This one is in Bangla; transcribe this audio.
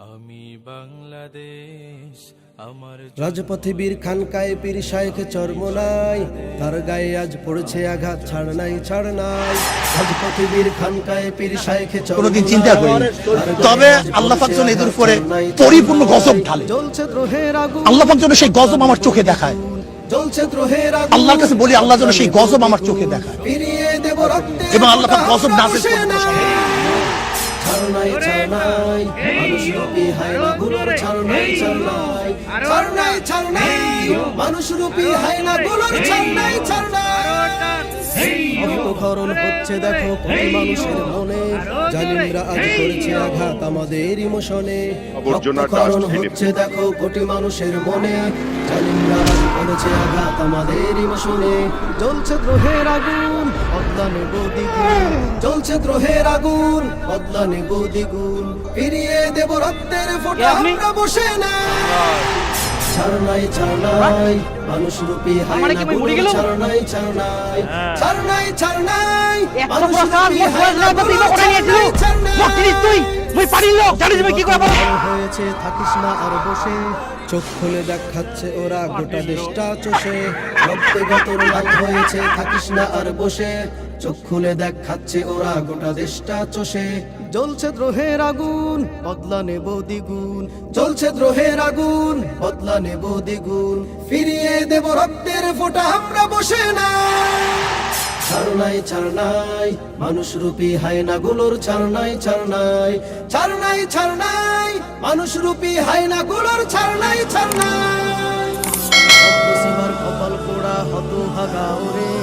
আমি বাংলাদেশ আমার রাজপথে বীর খানকায় পীর শায়েখ চর্মনাই তার গায়ে আজ পড়েছে আঘাত ছাড় নাই ছাড় নাই। রাজপথে বীর খানকায় পীর শায়েখ কোনোদিন চিন্তা করিনি। তবে আল্লাহ পাক যেন এদের উপরে পরিপূর্ণ গজব ঢালে। জ্বলছে দ্রোহের আগুন। আল্লাহ পাক যেন সেই গজব আমার চোখে দেখায়। জ্বলছে দ্রোহের আগুন। আল্লাহর কাছে বলি আল্লাহ যেন সেই গজব আমার চোখে দেখায়। ফিরিয়ে দেব রক্তের এবং আল্লাহ পাক গজব বসে করতে নাই। মানুষ রূপী হায়না গুলোর ছাড়নাই ছাড়নাই ছাড়নাই ছাড়নাই মানুষ রূপী হায়না গুলোর ছাড়নাই রক্তক্ষরণ হচ্ছে দেখো কোটি মানুষের মনে। জালিমরা আজ করেছে আঘাত আমাদের ইমোশনে। আবর্জনা হচ্ছে দেখো কোটি মানুষের মনে। জালিমরা করেছে আঘাত আমাদের ইমোশনে জ্বলছে দ্রোহের আগুন বদলা নেব দ্বিগুণ জ্বলছে দ্রোহের আগুন বদলা নেব দ্বিগুণ ফিরিয়ে দেব রক্তের ফোঁটা আমরা বসে না ছাড়নাই ছাড়নাই মানুষ রূপী হায়না গুলো ছাড়নাই ছাড়নাই। ছাড়নাই ছাড়নাই মানুষ রূপী হায়না গুলো যাবে, তুই করে নিয়েছিল। ছাড়নাই, তুই, মুই পারি জানিস কি হয়েছে থাকিস না আর বসে। চোখ খুলে দেখাচ্ছে ওরা, গোটা দেশটা চষে। রক্তে গতর হয়েছে, থাকিস না আর বসে। চোখ খুলে দেখাচ্ছে ওরা, গোটা দেশটা চষে। জ্বলছে দ্রোহের আগুন, বদলা নেব দ্বিগুণ। জ্বলছে দ্রোহের আগুন, বদলা নেব দ্বিগুণ। ফিরিয়ে দেব রক্তের ফোঁটা, আমরা বসে না। ছাড়নাই ছাড়নাই মানুষ রূপী হায়না গুলোর ছাড়নাই ছাড়নাই ছাড়নাই ছাড়নাই মানুষ রূপী হায়না গুলোর ছাড়নাই ছাড়নাই কপাল পোড়া হত ভাগা ওরে।